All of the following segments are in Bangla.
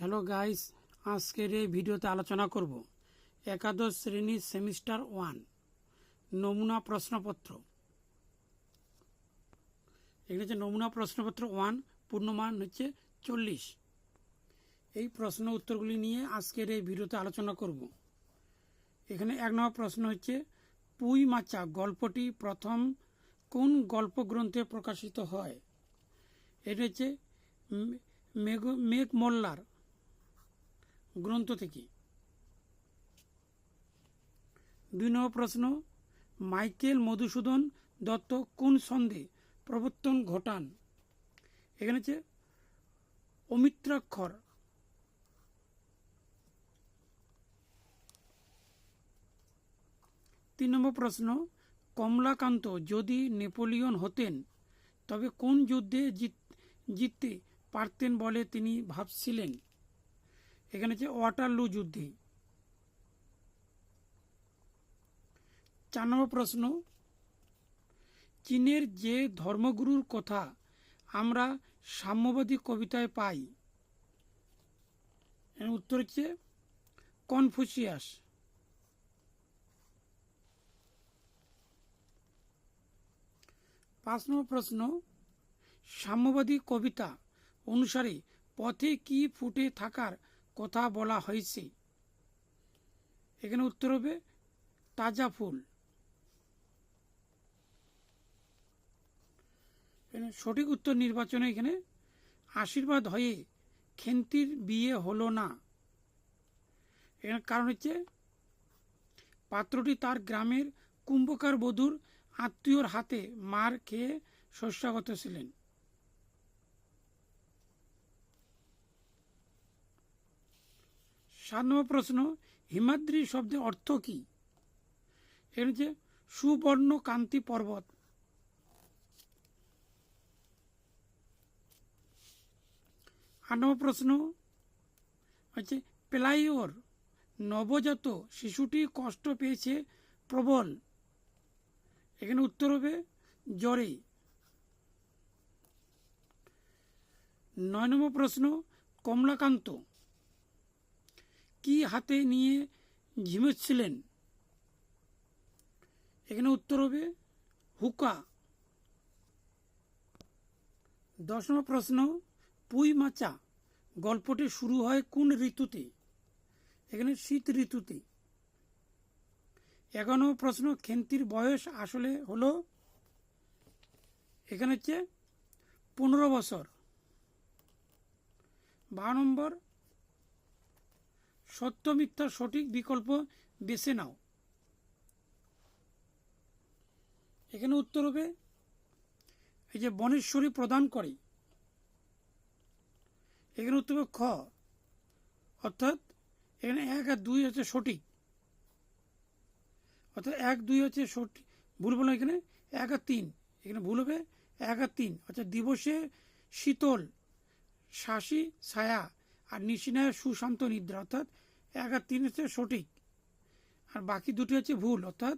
হ্যালো গাইস, আজকের এই ভিডিওতে আলোচনা করব একাদশ শ্রেণির সেমিস্টার ওয়ান, নমুনা প্রশ্নপত্র। এখানে হচ্ছে নমুনা প্রশ্নপত্র ওয়ান, পূর্ণমান হচ্ছে চল্লিশ। এই প্রশ্ন উত্তরগুলি নিয়ে আজকের এই ভিডিওতে আলোচনা করব। এখানে এক নম্বর প্রশ্ন হচ্ছে, পুই মাচা গল্পটি প্রথম কোন গল্প গ্রন্থে প্রকাশিত হয়? এটা হচ্ছে মেঘ মেঘ মোল্লার গ্রন্থ থেকে। দুই নম্বর প্রশ্ন, মাইকেল মধুসূদন দত্ত কোন সন্ধে প্রবর্তন ঘটান? এখানে হচ্ছে অমিত্রাক্ষর। তিন নম্বর প্রশ্ন, কমলাকান্ত যদি নেপোলিয়ন হতেন, তবে কোন যুদ্ধে জিত- জিততে পারতেন বলে তিনি ভাবছিলেন? এখানে হচ্ছে ওয়াটারলু যুদ্ধে। চার নম্বর প্রশ্ন, চীনের যে ধর্মগুরুর কথা আমরা সাম্যবাদী কবিতায় পাই উত্তর হচ্ছে কনফুসিয়াস। পাঁচ নম্বর প্রশ্ন, সাম্যবাদী কবিতা অনুসারে পথে কি ফুটে থাকার কথা বলা হয়েছে। এখানে উত্তর হবে, তাজা ফুল। সঠিক উত্তর নির্বাচনে এখানে আশীর্বাদ হয়ে খেন্তির বিয়ে হলো না। এখানে কারণ হচ্ছে, পাত্রটি তার গ্রামের কুম্ভকার বধূর আত্মীয়র হাতে মার খেয়ে শস্যাগত ছিলেন। সাত নম্বর প্রশ্ন, হিমাদ্রি শব্দের অর্থ কি? এর হচ্ছে সুবর্ণ কান্তি পর্বত। আট নম্বর প্রশ্ন, হচ্ছে পেলাইওর, নবজাত শিশুটি কষ্ট পেয়েছে প্রবল। এখানে উত্তর হবে জ্বরে। নয় নম্বর প্রশ্ন, কমলাকান্ত কি হাতে নিয়ে ঝিমেছিলেন এখানে উত্তর হবে হুকা। দশ নম্বর প্রশ্ন, পুই মাচা। গল্পটি শুরু হয় কোন ঋতুতে? এখানে শীত ঋতুতে। নম্বর প্রশ্ন, খেন্তির বয়স আসলে হলো? এখানে হচ্ছে পনেরো বছর। বারো নম্বর সত্য মিথ্যা সঠিক বিকল্প বেছে নাও। এখানে উত্তর হবে, এই যে বনেশ্বরী প্রদান করে। এখানে উত্তর হবে খ, অর্থাৎ এখানে এক আর দুই হচ্ছে সঠিক। অর্থাৎ এক, দুই হচ্ছে সঠিক, ভুল বললাম এখানে, এক আর তিন, এখানে ভুল হবে, এক আর তিন, অর্থাৎ দিবসে শীতল, শাসি, ছায়া আর নিশিনায় সুশান্ত নিদ্রা, অর্থাৎ এক আর তিন হচ্ছে সঠিক। আর বাকি দুটি হচ্ছে ভুল, অর্থাৎ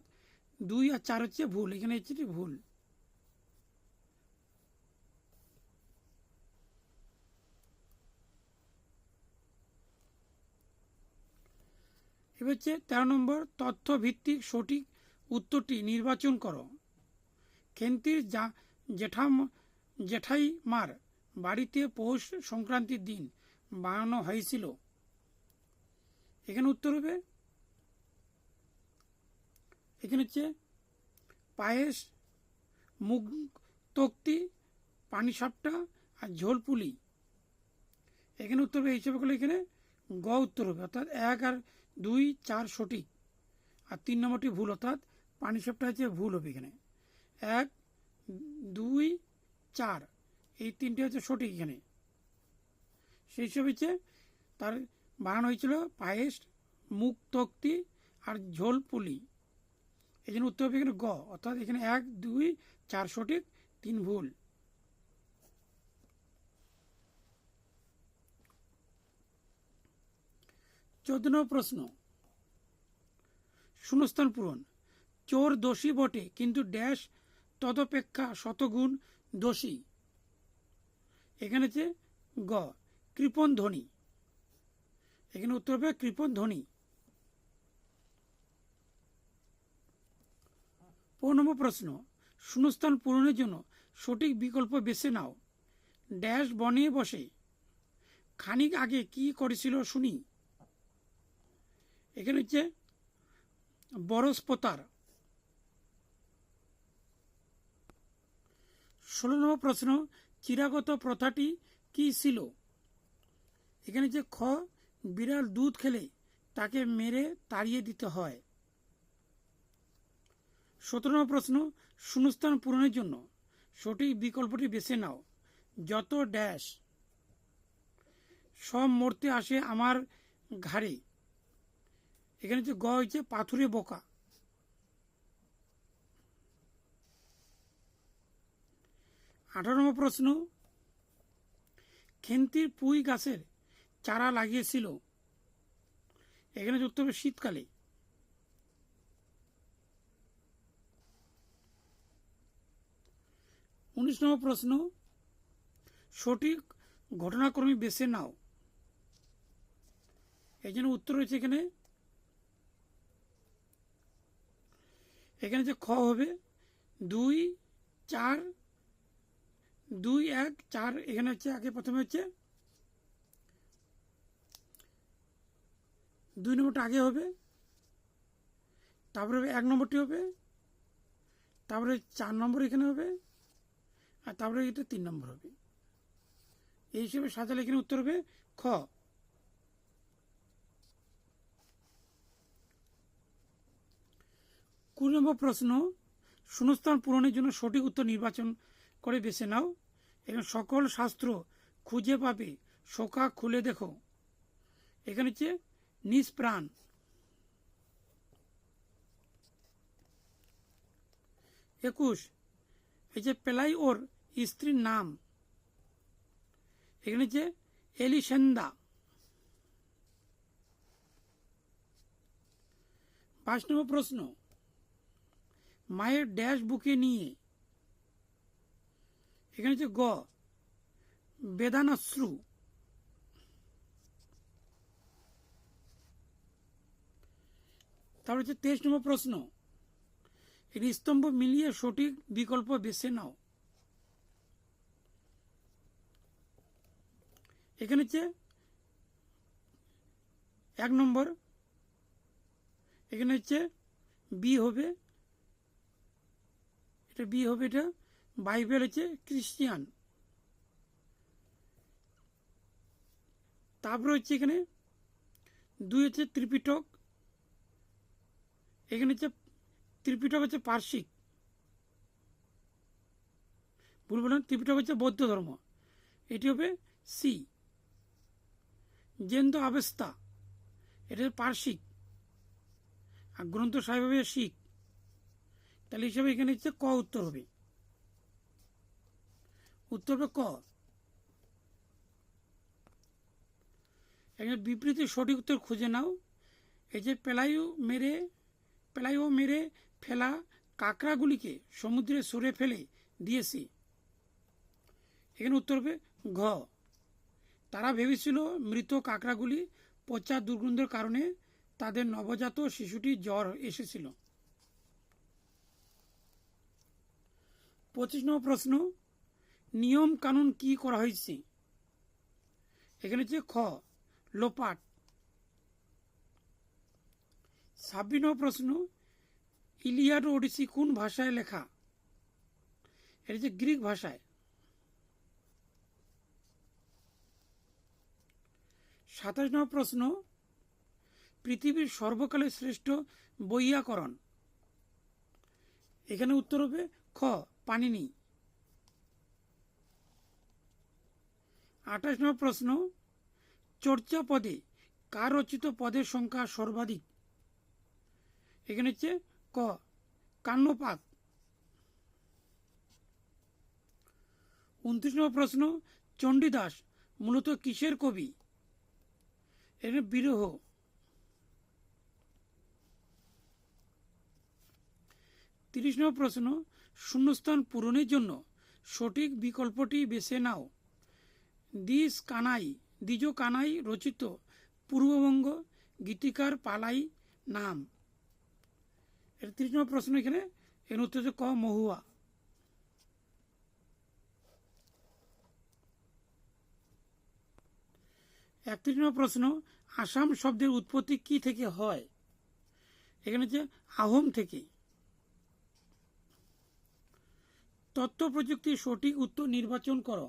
দুই আর চার হচ্ছে ভুল, এখানে হচ্ছে ভুল। এবার হচ্ছে তেরো নম্বর তথ্য ভিত্তিক সঠিক উত্তরটি নির্বাচন করো। খেন্তির যা জেঠাম জেঠাই মার বাড়িতে পৌষ সংক্রান্তির দিন বানানো হয়েছিল। এখানে উত্তর হবে? এখানে হচ্ছে পায়েস, মুগ, তক্তি, পানি সাপটা আর ঝোল পুলি। এখানে উত্তর হবে হিসাবে করলে এখানে গ উত্তর হবে। অর্থাৎ এক আর দুই, চার সঠিক। আর তিন নম্বরটি ভুল, অর্থাৎ পানি সাপটা হচ্ছে ভুল হবে এখানে। এক, দুই, চার, এই তিনটে হচ্ছে সঠিক এখানে। সেই হিসাবে হচ্ছে তার বানানো হয়েছিল পায়েস মুখ তক্তি আর ঝোল পুলি। এই জন্য উত্তর এখানে গ, অর্থাৎ এখানে এক, দুই, চার সঠিক, তিন ভুল। চোদ্দ নম্বর প্রশ্ন। শূন্যস্থান পূরণ। চোর দোষী বটে, কিন্তু ড্যাশ তদপেক্ষা শতগুণ দোষী। এখানে হচ্ছে গ কৃপণ ধ্বনি এখানে উত্তর হবে কৃপণ ধ্বনি পনেরো নম্বর প্রশ্ন, শূন্যস্থান পূরণের জন্য সঠিক বিকল্প বেছে নাও। ড্যাশ বনে বসে। খানিক আগে কি করেছিল শুনি। এখানে হচ্ছে বরসপতার ষোলো নম্বর প্রশ্ন, চিরাগত প্রথাটি কি ছিল? এখানে যে খ বিড়াল দুধ খেলে তাকে মেরে তাড়িয়ে দিতে হয়। সতেরো প্রশ্ন, শূন্যস্থান পূরণের জন্য সঠিক বিকল্পটি বেছে নাও। যত ড্যাশ সব মরতে আসে আমার ঘাড়ে। এখানে যে গ হয়েছে পাথুরে বোকা। আঠারো প্রশ্ন, খেন্তির পুঁই গাছের চারা লাগিয়েছিল। এখানে উত্তর হবে শীতকালে। উনিশ নম্বর প্রশ্ন, সঠিক ঘটনাক্রমে বেছে নাও। এই জন্য উত্তর রয়েছে এখানে। এখানে যে খ হবে, দুই চার, দুই এক চার, এখানে হচ্ছে আগে প্রথমে হচ্ছে দুই নম্বরটা আগে হবে, তারপরে এক নম্বরটি হবে, তারপরে চার নম্বর এখানে হবে, আর তারপরে এটা তিন নম্বর হবে। এই হিসেবে সাজালে এখানে উত্তর হবে খ। কুড়ি নম্বর প্রশ্ন, শূন্যস্থান পূরণের জন্য সঠিক উত্তর নির্বাচন করে বেছে নাও। এখানে সকল শাস্ত্র খুঁজে পাবে, শোকা খুলে দেখো। এখানে হচ্ছে নিষ্প্রাণ একুশ, এই যে পেলাই ওর স্ত্রীর নাম, এখানে যে এলিসেন্দা পাঁচ নম্বর প্রশ্ন, মায়ের ড্যাশ বুকে নিয়ে, এখানে হচ্ছে গ, বেদানাশ্রু। তারপর হচ্ছে তেইশ নম্বর প্রশ্ন। এর স্তম্ভ মিলিয়ে সঠিক বিকল্প বেছে নাও। এখানে হচ্ছে এক নম্বর। এখানে হচ্ছে বি হবে। এটা বি হবে, এটা বাইবেল হচ্ছে খ্রিস্টিয়ান। তারপরে হচ্ছে এখানে দুই হচ্ছে ত্রিপিটক। এখানে হচ্ছে ত্রিপিটক হচ্ছে পার্শ্বিক। ভুল বললাম, ত্রিপিটক হচ্ছে বৌদ্ধ ধর্ম। এটি হবে সি জেন্দ আবেস্তা এটা হচ্ছে পার্শ্বিক। আর গ্রন্থ সাহেব হবে শিখ। তাহলে হিসাবে এখানে হচ্ছে ক উত্তর হবে। উত্তর হবে ক। এখানে বিবৃতি সঠিক উত্তর খুঁজে নাও। এই যে পেলাইও মেরে পেলাইও মেরে ফেলা কাঁকড়াগুলিকে সমুদ্রে সরে ফেলে দিয়েছে। এখানে উত্তর হবে ঘ। তারা ভেবেছিল মৃত কাঁকড়াগুলি পচা দুর্গন্ধের কারণে তাদের নবজাত শিশুটি জ্বর এসেছিল। পঁচিশ নম্বর প্রশ্ন নিয়ম কানুন কি করা হয়েছে? এখানে হচ্ছে খ, লোপাট। ছাব্বিশ প্রশ্ন, ইলিয়াড ওডিসি কোন ভাষায় লেখা? এটা হচ্ছে গ্রিক ভাষায়। সাতাশ নম্বর প্রশ্ন, পৃথিবীর সর্বকালের শ্রেষ্ঠ বৈয়াকরণ এখানে উত্তর হবে খ পানিনি আঠাশ নম্বর প্রশ্ন, চর্চা পদে কার রচিত পদের সংখ্যা সর্বাধিক? এখানে হচ্ছে ক, কান্নপাত। উনত্রিশ নম্বর প্রশ্ন, চণ্ডীদাস মূলত কিসের কবি? এখানে বিরহ। তিরিশ নম্বর প্রশ্ন, শূন্যস্থান পূরণের জন্য সঠিক বিকল্পটি বেছে নাও। দিস কানাই, দ্বিজ কানাই রচিত পূর্ববঙ্গ গীতিকার পালাই নাম। এটা তিরিশ নম্বর প্রশ্ন এখানে, এর উত্তর হচ্ছে ক, মহুয়া। একত্রিশ নম্বর প্রশ্ন, আসাম শব্দের উৎপত্তি কি থেকে হয়? এখানে হচ্ছে আহোম থেকে। তথ্য প্রযুক্তির সঠিক উত্তর নির্বাচন করো।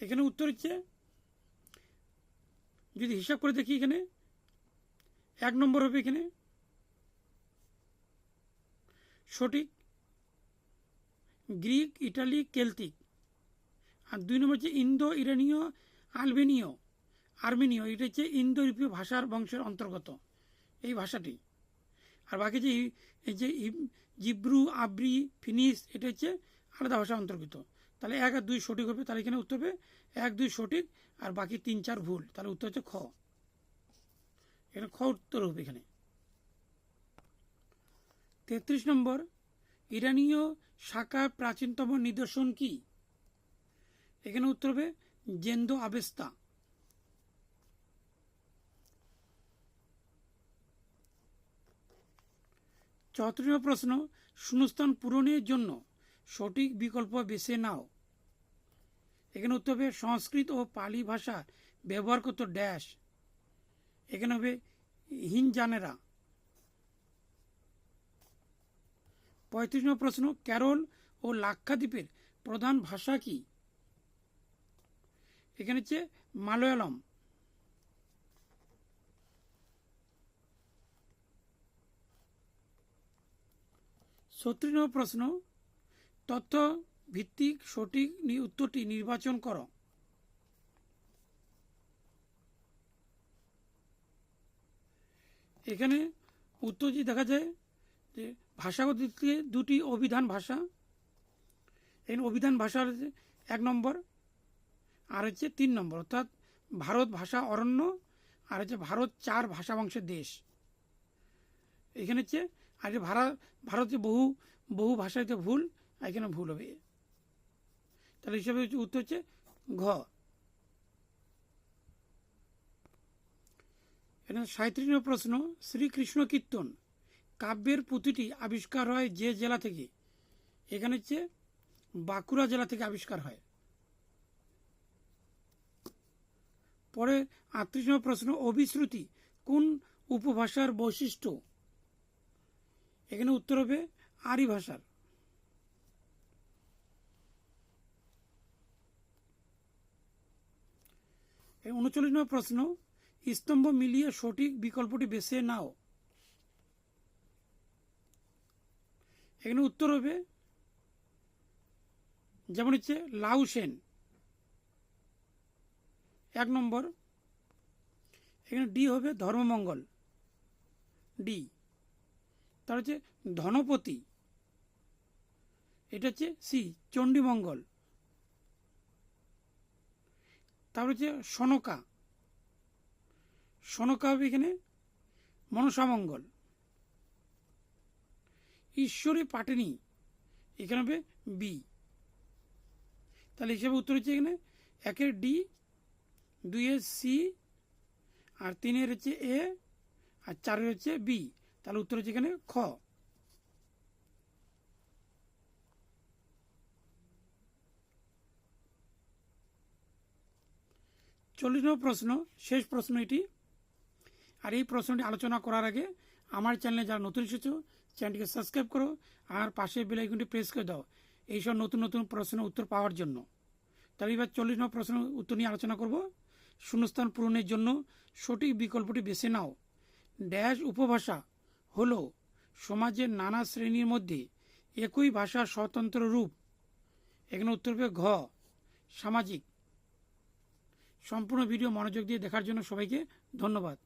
এখানে উত্তর হচ্ছে, যদি হিসাব করে দেখি এখানে এক নম্বর হবে এখানে। সঠিক। Greek, Italy, Celtic. আর দুই নম্বর হচ্ছে ইন্দো, ইরানীয়, আলবেনীয়, আর্মেনীয়। এটা হচ্ছে ইন্দো ইউরোপীয় ভাষার বংশের অন্তর্গত এই ভাষাটি। আর বাকি যে এই যে জিব্রু, আব্রি ফিনিশ এটা হচ্ছে আলাদা ভাষার অন্তর্গত। তাহলে এক আর দুই সঠিক হবে, তাহলে এখানে উত্তর হবে এক দুই সঠিক আর বাকি তিন চার ভুল। তাহলে উত্তর হচ্ছে খ। এখানে খ উত্তর হবে এখানে। তেত্রিশ নম্বর, ইরানীয় শাখার প্রাচীনতম নিদর্শন কি? এখানে উত্তর হবে জেন্দো আবেস্তা। চতুর্থ প্রশ্ন, শূন্যস্থান পূরণের জন্য সঠিক বিকল্প বেছে নাও। এখানে উত্তর হবে সংস্কৃত ও পালি ভাষা ব্যবহার করত ড্যাশ। এখানে হবে হিনজানেরা পঁয়ত্রিশ নম্বর প্রশ্ন, ক্যারল ও লাক্ষাদ্বীপের প্রধান ভাষা কি? এখানে হচ্ছে মালয়ালম। ছত্রিশ নম্বর প্রশ্ন তথ্য ভিত্তিক সঠিক উত্তরটি নির্বাচন করো। এখানে উত্তরটি দেখা যায় যে ভাষাগত দিক থেকে দুটি অভিধান ভাষা। এখানে অভিধান ভাষা হচ্ছে এক নম্বর, আর হচ্ছে তিন নম্বর। অর্থাৎ ভারত ভাষা অরণ্য, আর হচ্ছে ভারত চার ভাষা বংশের দেশ। এখানে হচ্ছে আর যে ভারত ভারতে বহু বহু ভাষাতে ভুল এখানে ভুল হবে। তাহলে হিসাবে উত্তর হচ্ছে ঘ। এখানে সাঁত্রিশ প্রশ্ন, শ্রীকৃষ্ণ কীর্তন। কাব্যের পুঁথিটি আবিষ্কার হয় যে জেলা থেকে। এখানে হচ্ছে বাঁকুড়া জেলা থেকে আবিষ্কার হয়। পরে আটত্রিশ নম্বর প্রশ্ন, অভিশ্রুতি কোন উপভাষার বৈশিষ্ট্য? এখানে উত্তর হবে আরি ভাষার। উনচল্লিশ নম্বর প্রশ্ন স্তম্ভ মিলিয়ে সঠিক বিকল্পটি বেছে নাও। এখানে উত্তর হবে, যেমন হচ্ছে লাউসেন এক নম্বর, এখানে ডি হবে ধর্মমঙ্গল। ডি, তার হচ্ছে ধনপতি। এটা হচ্ছে সি, চণ্ডীমঙ্গল। তারপর হচ্ছে সনকা। সনকা এখানে? মনসামঙ্গল। ঈশ্বরী পাটেনি। এখানে হবে বি তাহলে হিসাবে উত্তর হচ্ছে এখানে একের ডি দুইয়ের সি আর তিনের হচ্ছে এ আর চারের হচ্ছে বি তাহলে উত্তর হচ্ছে এখানে খ। চল্লিশ নম্বর প্রশ্ন, শেষ প্রশ্ন এটি। আর এই প্রশ্নটি আলোচনা করার আগে আমার চ্যানেলে যারা নতুন এসেছ, চ্যানেলটিকে সাবস্ক্রাইব করো আর পাশে বেল আইকনটি প্রেস করে দাও এইসব নতুন নতুন প্রশ্নের উত্তর পাওয়ার জন্য। তবে এবার চল্লিশ নম্বর প্রশ্ন উত্তর নিয়ে আলোচনা করব। শূন্যস্থান পূরণের জন্য সঠিক বিকল্পটি বেছে নাও। ড্যাশ উপভাষা হল সমাজের নানা শ্রেণির মধ্যে একই ভাষার স্বতন্ত্র রূপ। এখানে উত্তর হবে ঘ, সামাজিক। সম্পূর্ণ ভিডিও মনোযোগ দিয়ে দেখার জন্য সবাইকে ধন্যবাদ।